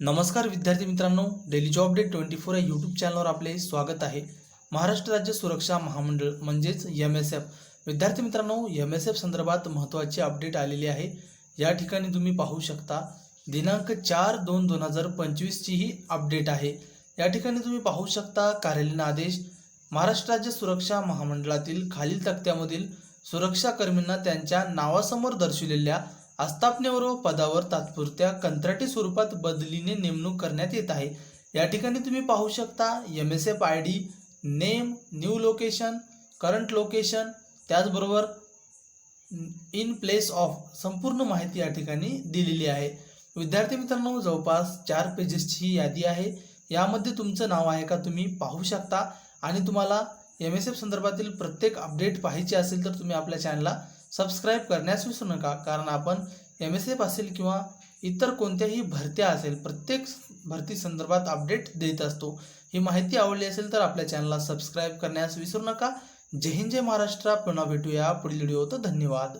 नमस्कार विद्यार्थी मित्रांनो daily job day twenty four या यूट्यूब चॅनलवर आपले स्वागत आहे. महाराष्ट्र राज्य सुरक्षा महामंडळ म्हणजेच एम एस एफ विद्यार्थी मित्रांनो एम एस एफ संदर्भात महत्त्वाची अपडेट आलेली आहे. या ठिकाणी तुम्ही पाहू शकता दिनांक चार दोन दोन हजार पंचवीसची ही अपडेट आहे. या ठिकाणी तुम्ही पाहू शकता कार्यालयीन आदेश महाराष्ट्र राज्य सुरक्षा महामंडळातील खालील तक्त्यामधील सुरक्षाकर्मींना त्यांच्या नावासमोर दर्शविलेल्या आस्थापनेवर व पदावर तात्पुरत्या कंत्राटी स्वरूपात बदलीने नेमणूक करण्यात येत आहे. या ठिकाणी तुम्ही पाहू शकता M S F I D name new location current location त्याचबरोबर इन प्लेस ऑफ संपूर्ण माहिती या ठिकाणी दिलेली आहे. विद्यार्थी मित्रांनो जवळपास चार पेजेसची ही यादी आहे. यामध्ये तुमचं नाव आहे का तुम्ही पाहू शकता. आणि तुम्हाला एम एस एफ संदर्भातील प्रत्येक अपडेट पाहिजे असेल तर तुम्ही आपल्या चॅनलला सबस्क्राईब करण्यास विसरू नका. कारण आपण एम एस एफ असेल किंवा इतर कोणत्याही भरत्या असेल प्रत्येक भरती संदर्भात अपडेट देत असतो. ही माहिती आवडली असेल तर आपल्या चॅनलला सबस्क्राईब करण्यास विसरू नका. जय हिंद जय महाराष्ट्र. पुन्हा भेटूया पुढील व्हिडिओत धन्यवाद.